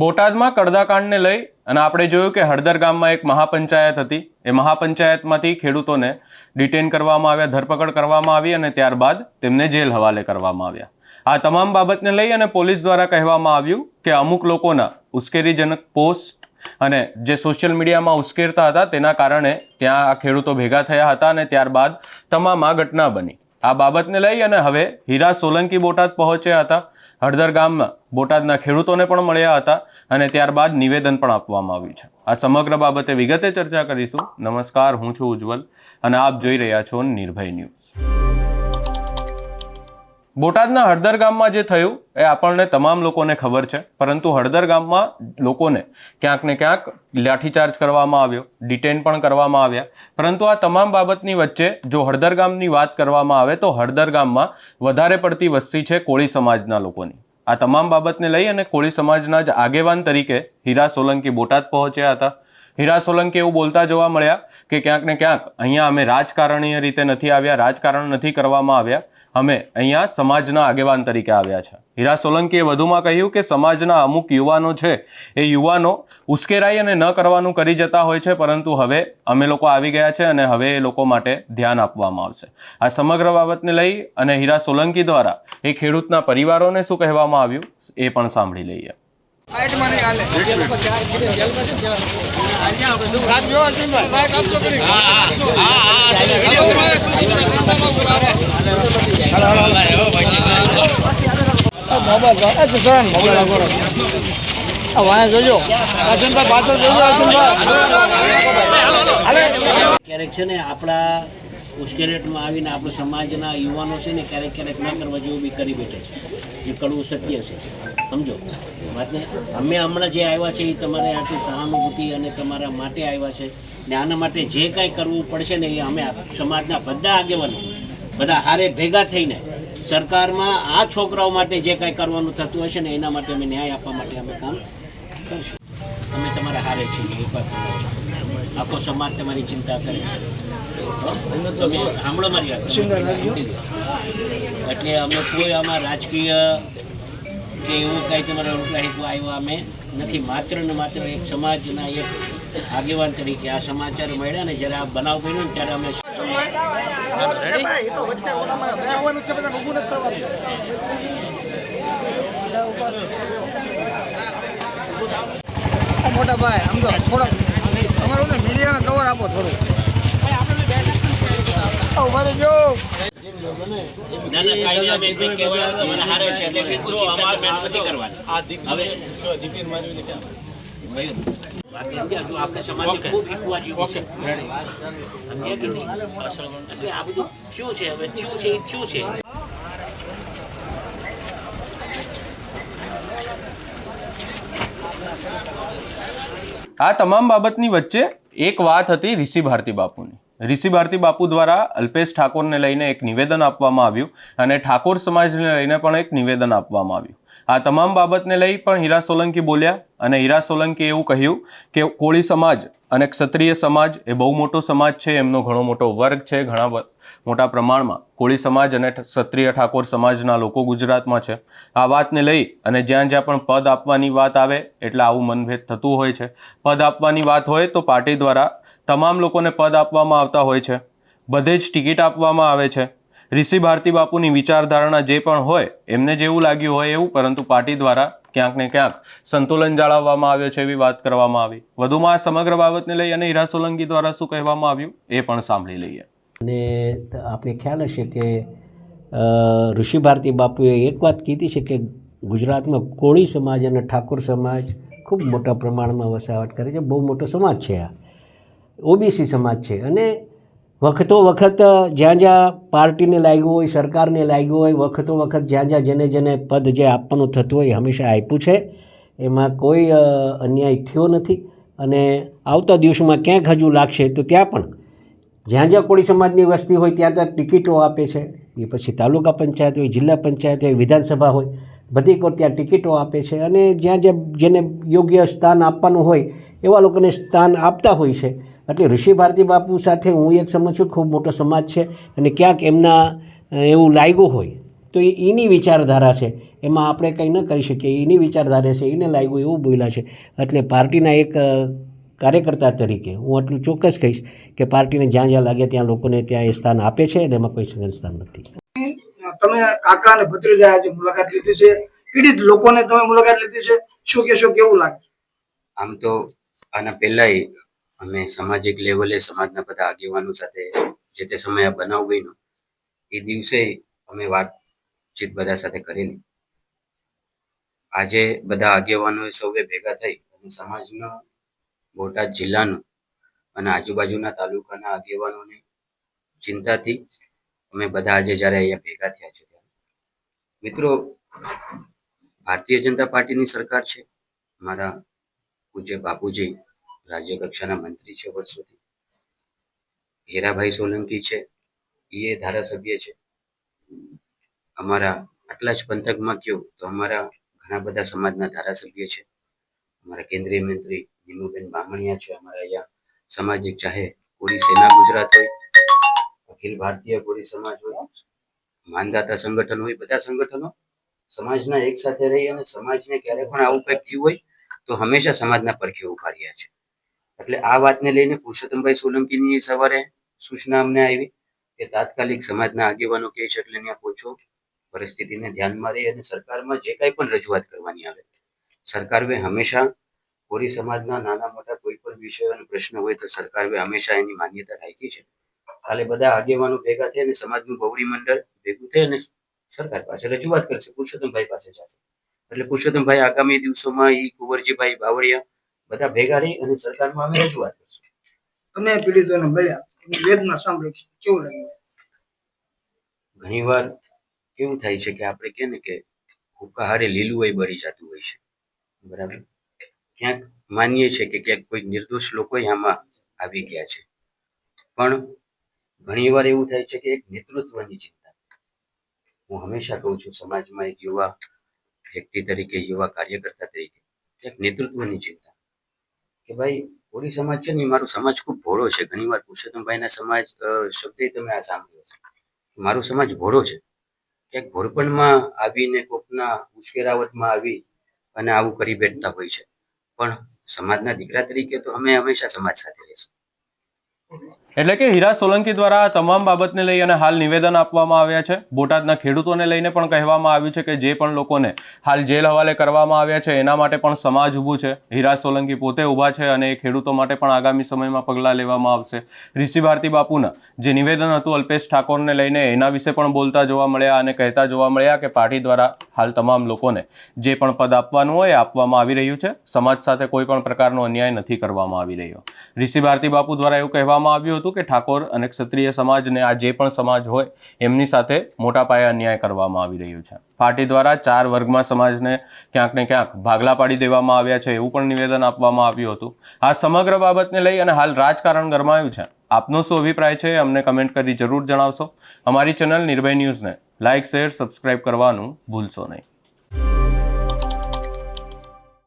બોટાદમાં કડદાકાંડને લઈ અને આપણે જોયું કે હળદર ગામમાં એક મહાપંચાયત હતી. એ મહાપંચાયતમાંથી ખેડૂતોને ડિટેન કરવામાં આવ્યા, ધરપકડ કરવામાં આવી અને ત્યારબાદ તેમને જેલ હવાલે કરવામાં આવ્યા. આ તમામ બાબતને લઈ અને પોલીસ દ્વારા કહેવામાં આવ્યું કે અમુક લોકોના ઉશ્કેરીજનક પોસ્ટ અને જે સોશિયલ મીડિયામાં ઉશ્કેરતા હતા તેના કારણે ત્યાં આ ખેડૂતો ભેગા થયા હતા અને ત્યારબાદ તમામ આ ઘટના બની. આ બાબતને લઈ અને હવે હીરા સોલંકી બોટાદ પહોંચ્યા હતા. હળદર ગામમાં બોટાદના ખેડૂતોને પણ મળ્યા હતા અને ત્યારબાદ નિવેદન પણ આપવામાં આવ્યું છે. આ સમગ્ર બાબતે વિગતે ચર્ચા કરીશું. નમસ્કાર, હું છું ઉજ્જવલ અને આપ જોઈ રહ્યા છો નિર્ભય ન્યૂઝ. બોટાદના હળદર ગામમાં જે થયું એ આપણને તમામ લોકોને ખબર છે, પરંતુ હળદર ગામમાં લોકોને ક્યાંક ને ક્યાંક લાઠીચાર્જ કરવામાં આવ્યો, ડિટેન પણ કરવામાં આવ્યા. પરંતુ આ તમામ બાબતની વચ્ચે જો હળદર ગામની વાત કરવામાં આવે તો હળદર ગામમાં વધારે પડતી વસ્તી છે કોળી સમાજના લોકોની. આ તમામ બાબતને લઈ અને કોળી સમાજના જ આગેવાન તરીકે હીરા સોલંકી બોટાદ પહોંચ્યા હતા. હીરા સોલંકી એવું બોલતા જોવા મળ્યા કે ક્યાંક ને ક્યાંક અહીંયા અમે રાજકારણીય રીતે નથી આવ્યા, રાજકારણ નથી કરવામાં આવ્યા. અમે અહીંયા સમાજના આગેવાન તરીકે આવ્યા છે. હીરા સોલંકીએ વધુમાં કહ્યું કે સમાજના અમુક યુવાનો છે, એ યુવાનો ઉશ્કેરાઈ અને ન કરવાનું કરી જતા હોય છે, પરંતુ હવે અમે લોકો આવી ગયા છે અને હવે એ લોકો માટે ધ્યાન આપવામાં આવશે. આ સમગ્ર બાબતને લઈ અને હીરા સોલંકી દ્વારા એ ખેડૂતના પરિવારોને શું કહેવામાં આવ્યું, એ પણ સાંભળી લઈએ. સાઈડમાં ક્યારેક છે ને આપણા ઉશ્કેરેટમાં આવીને આપણા સમાજના યુવાનો છે ને ક્યારેક ક્યારેક ના કરવા જેવું બી કરી બેઠે છે. જે કરવું શક્ય છે. સમજો? વાતને અમે હમણાં જે આવ્યા છે એ તમારે આટલી સહાનુભૂતિ અને તમારા માટે આવ્યા છે ને આના માટે જે કાંઈ કરવું પડશે ને એ અમે સમાજના બધા આગેવાનો બધા હારે ભેગા થઈને સરકારમાં આ છોકરાઓ માટે જે કાંઈ કરવાનું થતું હશે ને એના માટે અમે ન્યાય આપવા માટે અમે કામ કરીશું. અમે તમારા હારે છીએ આખો સમાજ તમારી ચિંતા કરે છે. તમે સાંભળો મારી. એટલે અમે કોઈ આમાં રાજકીય કે એવું કાંઈ તમારે હેતુ આવ્યા અમે નથી. માત્ર ને માત્ર એક સમાજના એક આગેવાન તરીકે આ સમાચાર મળ્યા ને જ્યારે આ બનાવ બન્યો ને ત્યારે અમે મોટા ભાઈ આમ તો થોડોક અમારું ને મીડિયાને કવર આપો થોડું. ઊભા રહેજો. તમારા હારે છે એટલે બિલકુલ નથી કરવાની. હવે જો આપણે સમાજને ખૂબ શીખવા જેવું છે. સમજ્યા કે નહીં? એટલે આ બધું થયું છે હવે થયું છે એ થયું છે. આ તમામ બાબતની વચ્ચે એક વાત હતી ઋષિ ભારતી બાપુની. ઋષિ ભારતી બાપુ દ્વારા અલ્પેશ ઠાકોરને લઈને એક નિવેદન આપવામાં આવ્યું અને ઠાકોર સમાજને લઈને પણ એક નિવેદન આપવામાં આવ્યું. આ તમામ બાબતને લઈ પણ હીરા સોલંકી બોલ્યા અને હીરા સોલંકીએ એવું કહ્યું કે કોળી સમાજ અને ક્ષત્રિય સમાજ એ બહુ મોટો સમાજ છે, એમનો ઘણો મોટો વર્ગ છે, ઘણા મોટા પ્રમાણમાં. કોળી સમાજ અને ક્ષત્રિય ઠાકોર સમાજના લોકો ગુજરાતમાં છે. આ વાતને લઈ અને જ્યાં જ્યાં પણ પદ આપવાની વાત આવે એટલે આવું મનભેદ થતું હોય છે. પદ આપવાની વાત હોય તો પાર્ટી દ્વારા તમામ લોકોને પદ આપવામાં આવતા હોય છે. બધે જ ટિકિટ આપવામાં આવે છે. ઋષિ ભારતી બાપુની વિચારધારણા જે પણ હોય એમને જેવું લાગ્યું હોય એવું, પરંતુ પાર્ટી દ્વારા ક્યાંક ને ક્યાંક સંતુલન જાળવવામાં આવ્યો છે એવી વાત કરવામાં આવી. વધુમાં સમગ્ર બાબતને લઈ અને હીરા સોલંકી દ્વારા શું કહેવામાં આવ્યું એ પણ સાંભળી લઈએ. અને આપણે ખ્યાલ હશે કે ઋષિ ભારતી બાપુએ એક વાત કીધી છે કે ગુજરાતમાં કોળી સમાજ અને ઠાકોર સમાજ ખૂબ મોટા પ્રમાણમાં વસાવટ કરે છે. બહુ મોટો સમાજ છે આ. ઓબીસી સમાજ છે. અને વખતો વખત જ્યાં જ્યાં પાર્ટીને લાગ્યું હોય, સરકારને લાગ્યું હોય, વખતો વખત જ્યાં જ્યાં જેને જેને પદ જે આપવાનું થતું હોય હંમેશા આપ્યું છે. એમાં કોઈ અન્યાય થયો નથી અને આવતા દિવસોમાં ક્યાંક હજુ લાગશે તો ત્યાં પણ. જ્યાં જ્યાં કોળી સમાજની વસ્તી હોય ત્યાં ત્યાં ટિકિટો આપે છે. એ પછી તાલુકા પંચાયત હોય, જિલ્લા પંચાયત હોય, વિધાનસભા હોય, બધી કોઈ ત્યાં ટિકિટો આપે છે અને જ્યાં જ્યાં જેને યોગ્ય સ્થાન આપવાનું હોય એવા લોકોને સ્થાન આપતા હોય છે. એટલે ઋષિ ભારતી બાપુ સાથે હું એક સમજ છું ખૂબ મોટો સમાજ છે અને ક્યાંક એમના એવું લાગ્યું હોય તો એ એની વિચારધારા છે. એમાં આપણે કંઈ ન કરી શકીએ. એની વિચારધારા છે એને લાગ્યું એવું બોલ્યા છે. એટલે પાર્ટીના એક કાર્યકર્તા તરીકે હું આટલું ચોક્કસ કહીશ કે પાર્ટીને જ્યાં જ્યાં લાગે ત્યાં લોકોને ત્યાં એ સ્થાન આપે છે અને એમાં કોઈ સ્થાન નથી. તમે કાકા અને ભત્રીજા આજે મુલાકાત લીધી છે. પીડિત લોકોને તમે મુલાકાત લીધી છે. શું કહેશો કેવું લાગે? આમ તો આના પહેલાંય અમે સામાજિક લેવલે સમાજના બધા આગેવાનો સાથે જે તે સમયે આ બનાવ બન્યો, એ દિવસે અમે વાતચીત બધા સાથે કરેલી આજે બધા આગેવાનોએ સૌએ ભેગા થઈ અને સમાજનો બોટાદ જિલ્લાનો અને આજુબાજુના તાલુકાના આગેવાનોને ચિંતાથી અમે બધા આજે જ્યારે અહીંયા ભેગા થયા છે ત્યારે. મિત્રો, ભારતીય જનતા પાર્ટીની સરકાર છે. મારા પૂજ્ય બાપુજી રાજ્ય કક્ષાના મંત્રી છે વર્ષોથી હીરાભાઈ સોલંકી છે એ ધારાસભ્ય છે. અમારા આટલા જ પંથકમાં કહ્યું તો અમારા ઘણા બધા સમાજના ધારાસભ્ય છે. અમારા કેન્દ્રીય મંત્રી નીમુબેન બામણિયા છે, અમારા અહીંયા સામાજિક ચાહે કોરી સેના ગુજરાત હોય, અખિલ ભારતીય કોરી સમાજ હોય, માનદાતા સંગઠન હોય, બધા સંગઠનો સમાજના એક સાથે રહી અને સમાજને ક્યારે પણ આવું કંઈક થયું હોય તો હંમેશા સમાજના પરખે ઊભા રહ્યા છે. એટલે આ વાતને લઈને પુરુષોત્તમભાઈ સોલંકીની સવારે સૂચના અમને આવી કે તાત્કાલિક સમાજના આગેવાનો કહે એટલે ત્યાં પહોંચો, પરિસ્થિતિને ધ્યાનમાં રહી અને સરકારમાં જે કાંઈ પણ રજૂઆત કરવાની આવે. સરકારે હંમેશા કોરી સમાજના નાના મોટા કોઈ પણ વિષય અને પ્રશ્ન હોય તો સરકારે હંમેશા એની માન્યતા રાખી છે. કાલે બધા આગેવાનો ભેગા થઈ અને સમાજનું ગૌરી મંડળ ભેગું થઈ અને સરકાર પાસે રજૂઆત કરશે, પુરુષોત્તમભાઈ પાસે જશે. એટલે પુરુષોત્તમભાઈ આગામી દિવસોમાં ઈ કુંવરજીભાઈ બાવળિયા બધા ભેગા રહી અને સરકારમાં અમે રજૂઆત કરશું. તમે પીડિતોને મળ્યા વેદના સાંભળી કેવું લાગ્યું ઘણીવાર કેવું થાય છે કે આપણે કહે ને કે હુકાહારે લીલું હોય બળી જતું હોય છે. બરાબર? ક્યાંક માનીએ છીએ કે ક્યાંક કોઈ નિર્દોષ લોકો આમાં આવી ગયા છે. પણ ઘણીવાર એવું થાય છે કે એક નેતૃત્વની ચિંતા. હું હંમેશા કહું છું સમાજમાં એક યુવા વ્યક્તિ તરીકે યુવા કાર્યકર્તા તરીકે એક નેતૃત્વની ચિંતા. કે ભાઈ કોળી સમાજ છે ને મારો સમાજ ખૂબ ભોળો છે. ઘણીવાર પુરુષોત્તમભાઈના સમાજ શબ્દ તમે આ સાંભળ્યો છે મારો સમાજ ભોળો છે. ક્યાંક ભોળપણમાં આવીને કોકના ઉશ્કેરાવટમાં આવી અને આવું કરી બેઠતા હોય છે. પણ સમાજના દીકરા તરીકે તો અમે હંમેશા સમાજ સાથે રહીશું. એટલે કે હીરા સોલંકી દ્વારા તમામ બાબતને લઈ અને હાલ નિવેદન આપવામાં આવ્યા છે. બોટાદના ખેડૂતોને લઈને પણ કહેવામાં આવ્યું છે કે જે પણ લોકોને હાલ જેલ હવાલે કરવામાં આવ્યા છે, એના માટે પણ સમાજ ઊભું છે. હીરા સોલંકી પોતે ઊભા છે અને એ ખેડૂતો માટે પણ આગામી સમયમાં પગલાં લેવામાં આવશે. ઋષિ ભારતી બાપુના જે નિવેદન હતું અલ્પેશ ઠાકોરને લઈને, એના વિશે પણ બોલતા જોવા મળ્યા અને કહેતા જોવા મળ્યા કે પાર્ટી દ્વારા હાલ તમામ લોકોને જે પણ પદ આપવાનું હોય આપવામાં આવી રહ્યું છે. સમાજ સાથે કોઈ પણ પ્રકારનો અન્યાય નથી કરવામાં આવી રહ્યો. ઋષિ ભારતી બાપુ દ્વારા એવું કહેવામાં આવ્યું હતું કે ઠાકોર અને ક્ષત્રિય સમાજને આ જે પણ સમાજ હોય, એમની સાથે મોટા પાયે અન્યાય કરવામાં આવી રહ્યું છે. પાર્ટી દ્વારા ચાર વર્ગમાં સમાજને ક્યાંક ને ક્યાંક ભાગલા પાડી દેવામાં આવ્યા છે એવું પણ નિવેદન આપવામાં આવ્યું હતું. આ સમગ્ર બાબતને લઈ અને હાલ રાજકારણ ગરમાયું છે. આપનો શું અભિપ્રાય છે અમને કમેન્ટ કરી જરૂર જણાવશો. અમારી ચેનલ નિર્ભય ન્યૂઝને લાઇક શેર, સબસ્ક્રાઇબ કરવાનું ભૂલશો નહીં.